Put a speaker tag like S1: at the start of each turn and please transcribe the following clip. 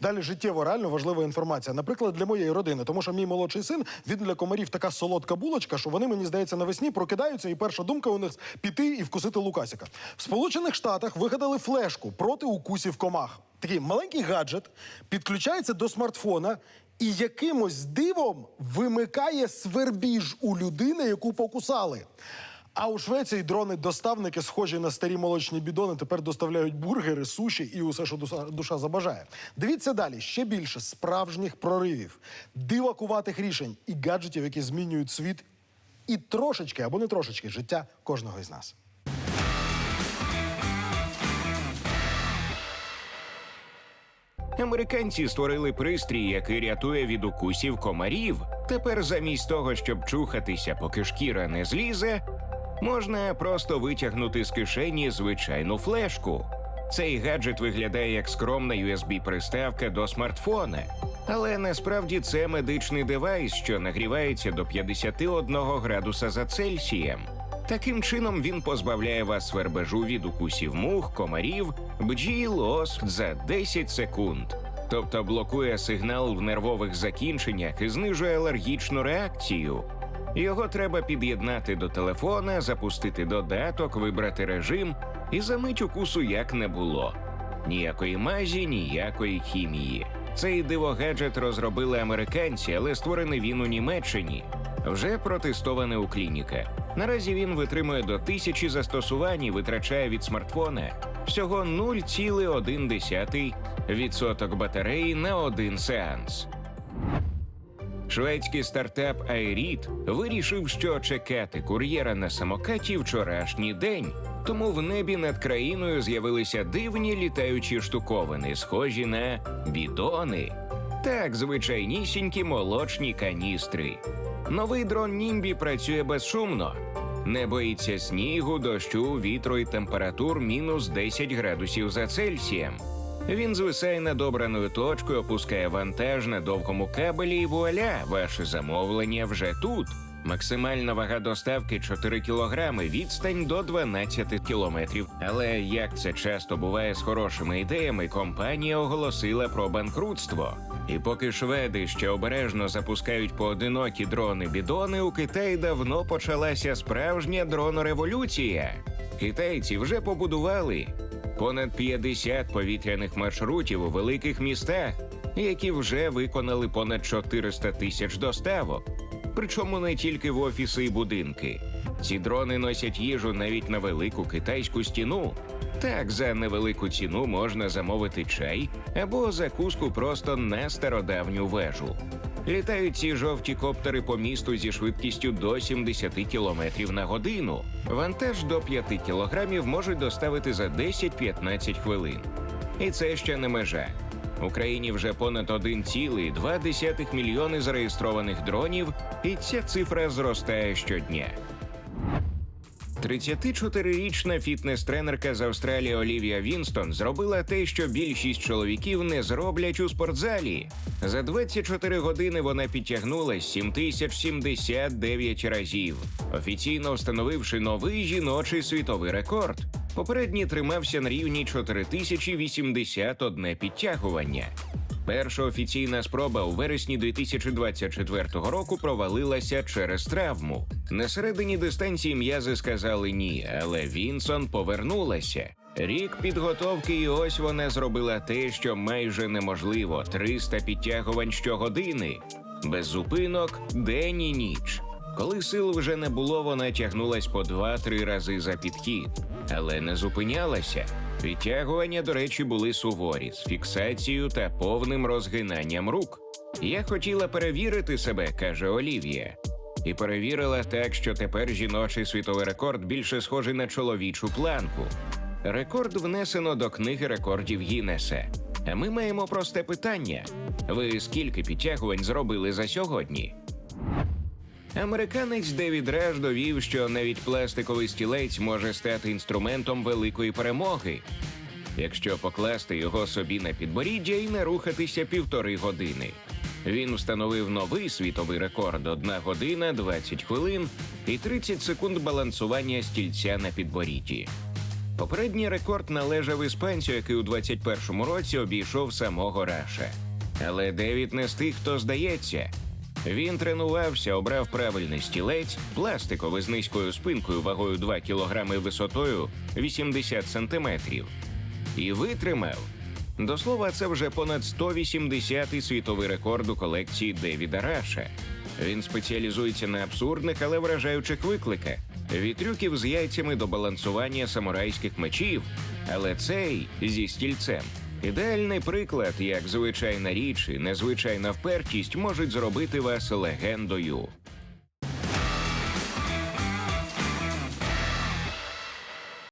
S1: Далі життєво реально важлива інформація. Наприклад, для моєї родини, тому що мій молодший син він для комарів така солодка булочка, що вони мені здається навесні прокидаються, і перша думка у них піти і вкусити Лукасіка. В Сполучених Штатах вигадали флешку проти укусів комах. Такий маленький гаджет підключається до смартфона. І якимось дивом вимикає свербіж у людини, яку покусали. А у Швеції дрони-доставники, схожі на старі молочні бідони, тепер доставляють бургери, суші і усе, що душа, забажає. Дивіться далі ще більше справжніх проривів, дивакуватих рішень і гаджетів, які змінюють світ, і трошечки або не трошечки життя кожного із нас.
S2: Американці створили пристрій, який рятує від укусів комарів. Тепер замість того, щоб чухатися, поки шкіра не злізе, можна просто витягнути з кишені звичайну флешку. Цей гаджет виглядає як скромна USB-приставка до смартфона. Але насправді це медичний девайс, що нагрівається до 51 градуса за Цельсієм. Таким чином він позбавляє вас свербежу від укусів мух, комарів, бджіл, ос за 10 секунд. Тобто блокує сигнал в нервових закінченнях і знижує алергічну реакцію. Його треба під'єднати до телефона, запустити додаток, вибрати режим і за мить укусу як не було. Ніякої мазі, ніякої хімії. Цей дивогаджет розробили американці, але створений він у Німеччині. Вже протестований у клініках. Наразі він витримує до тисячі застосувань і витрачає від смартфона всього 0,1% батареї на один сеанс. Шведський стартап Айріт вирішив, що чекати кур'єра на самокаті вчорашній день. Тому в небі над країною з'явилися дивні літаючі штуковини, схожі на бідони. Так, звичайнісінькі молочні каністри. Новий дрон Німбі працює безшумно. Не боїться снігу, дощу, вітру і температур мінус 10 градусів за Цельсієм. Він звисає над обраною точкою, опускає вантаж на довгому кабелі і вуаля, ваше замовлення вже тут. Максимальна вага доставки 4 кілограми, відстань до 12 кілометрів. Але як це часто буває з хорошими ідеями, компанія оголосила про банкрутство. І поки шведи ще обережно запускають поодинокі дрони-бідони, у Китаї давно почалася справжня дронореволюція. Китайці вже побудували понад 50 повітряних маршрутів у великих містах, які вже виконали понад 400 тисяч доставок. Причому не тільки в офіси і будинки. Ці дрони носять їжу навіть на велику китайську стіну. Так, за невелику ціну можна замовити чай або закуску просто на стародавню вежу. Літають ці жовті коптери по місту зі швидкістю до 70 км на годину. Вантаж до 5 кілограмів можуть доставити за 10-15 хвилин. І це ще не межа. В Україні вже понад 1,2 мільйони зареєстрованих дронів, і ця цифра зростає щодня. 34-річна фітнес-тренерка з Австралії Олівія Вінстон зробила те, що більшість чоловіків не зроблять у спортзалі. За 24 години вона підтягнулась 7079 разів, офіційно встановивши новий жіночий світовий рекорд. Попередній тримався на рівні 4081 підтягування. Перша офіційна спроба у вересні 2024 року провалилася через травму. На середині дистанції м'язи сказали ні, але Вінсон повернулася. Рік підготовки, і ось вона зробила те, що майже неможливо: 300 підтягувань щогодини, без зупинок, день і ніч. Коли сил вже не було, вона тягнулась по 2-3 рази за підхід, але не зупинялася. Підтягування, до речі, були суворі з фіксацією та повним розгинанням рук. Я хотіла перевірити себе, каже Олівія. І перевірила так, що тепер жіночий світовий рекорд більше схожий на чоловічу планку. Рекорд внесено до книги рекордів Гіннеса. А ми маємо просте питання: ви скільки підтягувань зробили за сьогодні? Американець Девід Реш довів, що навіть пластиковий стілець може стати інструментом великої перемоги, якщо покласти його собі на підборіддя і не рухатися півтори години. Він встановив новий світовий рекорд 1 година 20 хвилин і 30 секунд балансування стільця на підборідді. Попередній рекорд належав іспанцю, який у 21-му році обійшов самого Раша. Але Девід не з тих, хто здається. Він тренувався, обрав правильний стілець, пластиковий з низькою спинкою вагою 2 кг висотою 80 см. І витримав. До слова, це вже понад 180-й світовий рекорд у колекції Девіда Раша. Він спеціалізується на абсурдних, але вражаючих викликах. Від трюків з яйцями до балансування самурайських мечів, але цей зі стільцем. Ідеальний приклад, як звичайна річ і незвичайна впертість можуть зробити вас легендою.